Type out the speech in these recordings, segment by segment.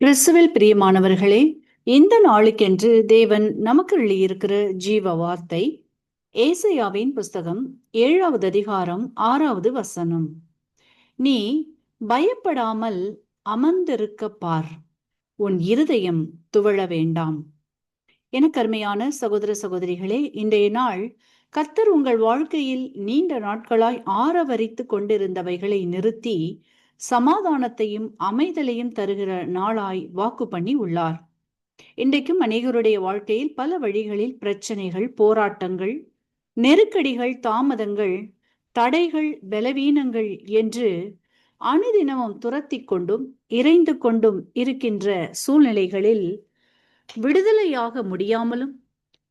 கிறிஸ்துவில் பிரியமானவர்களே இந்த நாளுக்கென்று தேவன் நமக்கு எழுதியிருக்கிற ஜீவ வார்த்தை ஏசையாவின் புஸ்தகம் ஏழாவது அதிகாரம் ஆறாவது வசனம். நீ பயப்படாமல் அமர்ந்திருக்க பார் உன் இருதயம் துவழ வேண்டாம். எனக்கு கருமையான சகோதர சகோதரிகளே இன்றைய நாள் கர்த்தர் உங்கள் வாழ்க்கையில் நீண்ட நாட்களாய் ஆரவரித்து கொண்டிருந்தவைகளை நிறுத்தி சமாதானத்தையும் அமைதலையும் தருகிற நாளாய் வாக்கு பண்ணி உள்ளார். இன்றைக்கும் அநேகருடைய வாழ்க்கையில் பல வழிகளில் பிரச்சனைகள் போராட்டங்கள் நெருக்கடிகள் தாமதங்கள் தடைகள் பலவீனங்கள் என்று அணுதினமும் துரத்தி கொண்டும் இறைந்து கொண்டும் இருக்கின்ற சூழ்நிலைகளில் விடுதலையாக முடியாமலும்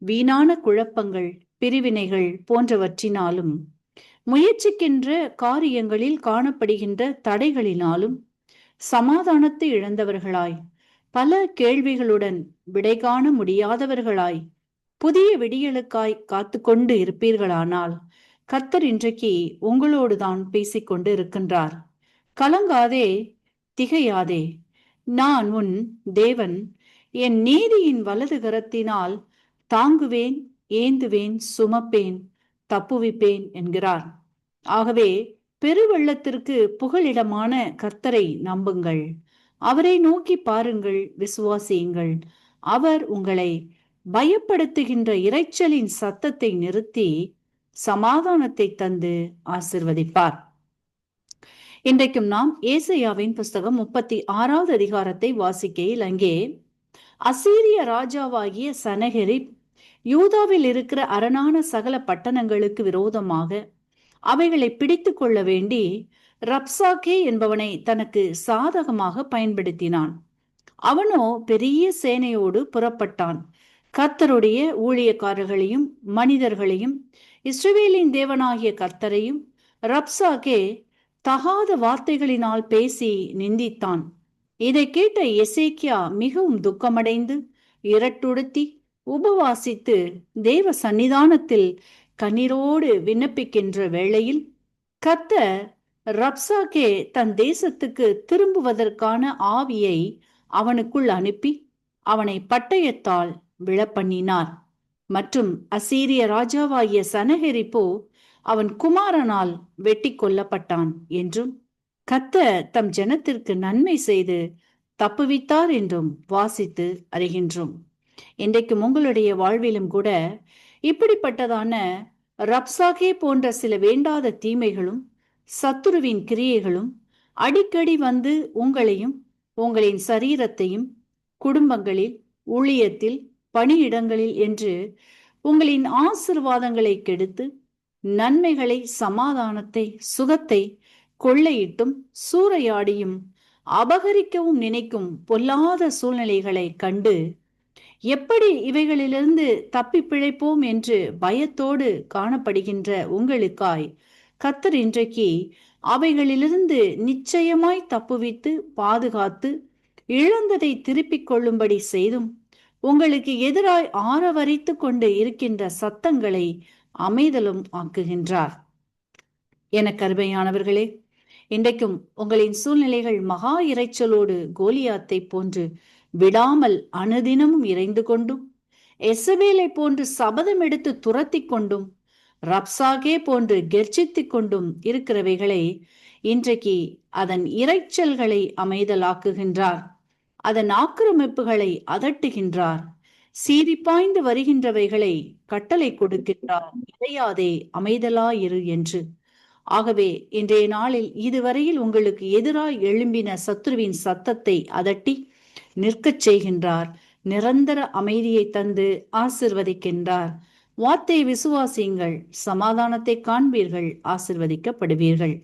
வீணான குழப்பங்கள் பிரிவினைகள் போன்றவற்றினாலும் முயற்சிக்கின்ற காரியங்களில் காணப்படுகின்ற தடைகளினாலும் சமாதானத்தை இழந்தவர்களாய் பல கேள்விகளுடன் விடை காண முடியாதவர்களாய் புதிய விடியலுக்காய் காத்து கொண்டு இருப்பீர்களானால் கத்தர் இன்றைக்கு உங்களோடுதான் பேசிக்கொண்டு இருக்கின்றார். கலங்காதே திகையாதே. நான் உன் தேவன் என் நீதியின் வலது கரத்தினால் தாங்குவேன் ஏந்துவேன் சுமப்பேன் தப்புவிப்பேன் என்கிறார். ஆகவே பெருவெள்ளத்திற்கு புகலிடமான கர்த்தரை நம்புங்கள். அவரை நோக்கி பாருங்கள் விசுவாசியுங்கள். அவர் உங்களை பயப்படுத்துகின்ற இறைச்சலின் சத்தத்தை நிறுத்தி சமாதானத்தை தந்து ஆசிர்வதிப்பார். இன்றைக்கும் நாம் ஏசையாவின் புஸ்தகம் முப்பத்தி ஆறாவது அதிகாரத்தை வாசிக்கையில் அங்கே அசீரிய ராஜாவாகிய சனகரிப் யூதாவில் இருக்கிற அரணான சகல பட்டணங்களுக்கு விரோதமாக அவைகளை பிடித்து கொள்ள வேண்டி ரப்சாக்கே என்பவனை தனக்கு சாதகமாக பயன்படுத்தினான். அவனோ பெரிய சேனையோடு புறப்பட்டான். கர்த்தருடைய ஊழியக்காரர்களையும் மனிதர்களையும் இஸ்ரவேலின் தேவனாகிய கர்த்தரையும் ரப்சாக்கே தகாத வார்த்தைகளினால் பேசி நிந்தித்தான். இதை கேட்ட எசேக்கியா மிகவும் துக்கமடைந்து இரட்டுடுத்தி உபவாசித்து தேவ சன்னிதானத்தில் கண்ணீரோடு விண்ணப்பிக்கின்ற வேளையில் கத்த ரப்சாக்கே தன் தேசத்துக்கு திரும்புவதற்கான ஆவியை அவனுக்குள் அனுப்பி அவனை பட்டயத்தால் விழப்பண்ணினார். மற்றும் அசீரிய ராஜாவாகிய சனஹெரிப்போ அவன் குமாரனால் வெட்டி கொல்லப்பட்டான் என்றும் கத்த தம் ஜனத்திற்கு நன்மை செய்து தப்புவித்தார் என்றும் வாசித்து அறிகின்றோம். இன்றைக்கு உங்களுடைய வாழ்விலும் கூட இப்படிப்பட்டதான ரப்சாகே போன்ற சில வேண்டாத தீமைகளும் சத்துருவின் கிரியைகளும் அடிக்கடி வந்து உங்களையும் உங்களின் சரீரத்தையும் குடும்பங்களில் ஊழியத்தில் பணியிடங்களில் என்று உங்களின் ஆசிர்வாதங்களை கெடுத்து நன்மைகளை சமாதானத்தை சுகத்தை கொள்ளையிட்டும் சூறையாடியும் அபகரிக்கவும் நினைக்கும் பொல்லாத சூழ்நிலைகளை கண்டு எப்படி இவைகளிலிருந்து தப்பி பிழைப்போம் என்று பயத்தோடு காணப்படுகின்ற உங்களுக்காய் கத்தர் இன்றைக்கு அவைகளிலிருந்து நிச்சயமாய் தப்புவித்து பாதுகாத்து இழந்ததை திருப்பிக் கொள்ளும்படி செய்தும் உங்களுக்கு எதிராய் ஆரவரித்து கொண்டு இருக்கின்ற சத்தங்களை அமைதலும் ஆக்குகின்றார். என கருமையானவர்களே இன்றைக்கும் உங்களின் சூழ்நிலைகள் மகா இறைச்சலோடு கோலியாத்தை போன்று விடாமல் அனுதினமும் இறைந்து கொண்டும் எசவேலை போன்று சபதம் எடுத்து துரத்தி கொண்டும் ரப்சாகே போன்று கெர்ச்சித்துக் கொண்டும் இருக்கிறவைகளை இன்றைக்கு அதன் இறைச்சல்களை அமைதலாக்குகின்றார். அதன் ஆக்கிரமிப்புகளை அதட்டுகின்றார். சீறி பாய்ந்து வருகின்றவைகளை கட்டளை கொடுக்கின்றார். இறையாதே அமைதலாயிரு என்று. ஆகவே இன்றைய நாளில் இதுவரையில் உங்களுக்கு எதிராய் எழும்பின சத்ருவின் சத்தத்தை அதட்டி நிற்கச் செய்கின்றார். நிரந்தர அமைதியை தந்து ஆசிர்வதிக்கின்றார். வார்த்தை விசுவாசியுங்கள் சமாதானத்தை காண்பீர்கள் ஆசிர்வதிக்கப்படுவீர்கள்.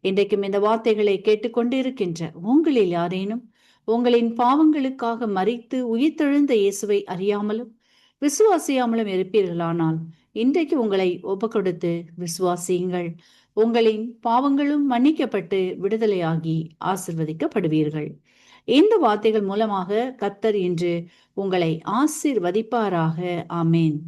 இன்றைக்கும் இந்த வார்த்தைகளை கேட்டுக்கொண்டிருக்கின்ற உங்களில் யாரேனும் உங்களின் பாவங்களுக்காக மறித்து உயிர்த்தெழுந்த இயேசுவை அறியாமலும் விசுவாசியாமலும் இருப்பீர்களானால் இன்றைக்கு உங்களை ஒப்பு கொடுத்து விசுவாசியுங்கள். உங்களின் பாவங்களும் மன்னிக்கப்பட்டு விடுதலையாகி ஆசிர்வதிக்கப்படுவீர்கள். இந்த வார்த்தைகள் மூலமாக கத்தர் இன்று உங்களை ஆசிர்வதிப்பாராக. ஆமேன்.